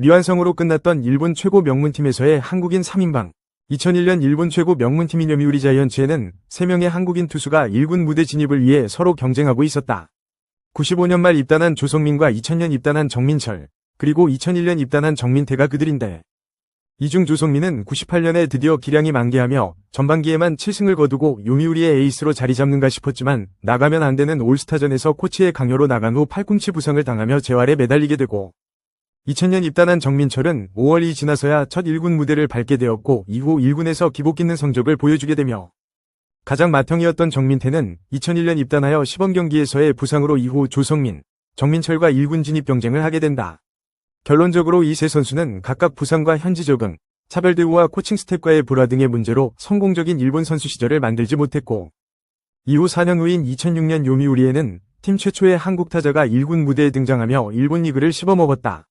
미완성으로 끝났던 일본 최고 명문팀에서의 한국인 3인방. 2001년 일본 최고 명문팀인 요미우리 자이언츠에는 3명의 한국인 투수가 1군 무대 진입을 위해 서로 경쟁하고 있었다. 95년 말 입단한 조성민과 2000년 입단한 정민철, 그리고 2001년 입단한 정민태가 그들인데 이 중 조성민은 98년에 드디어 기량이 만개하며 전반기에만 7승을 거두고 요미우리의 에이스로 자리 잡는가 싶었지만 나가면 안 되는 올스타전에서 코치의 강요로 나간 후 팔꿈치 부상을 당하며 재활에 매달리게 되고 2000년 입단한 정민철은 5월이 지나서야 첫 1군 무대를 밟게 되었고 이후 1군에서 기복 있는 성적을 보여주게 되며 가장 맏형이었던 정민태는 2001년 입단하여 시범 경기에서의 부상으로 이후 조성민, 정민철과 1군 진입 경쟁을 하게 된다. 결론적으로 이 세 선수는 각각 부상과 현지 적응, 차별 대우와 코칭 스텝과의 불화 등의 문제로 성공적인 일본 선수 시절을 만들지 못했고 이후 4년 후인 2006년 요미우리에는 팀 최초의 한국 타자가 1군 무대에 등장하며 일본 리그를 씹어먹었다.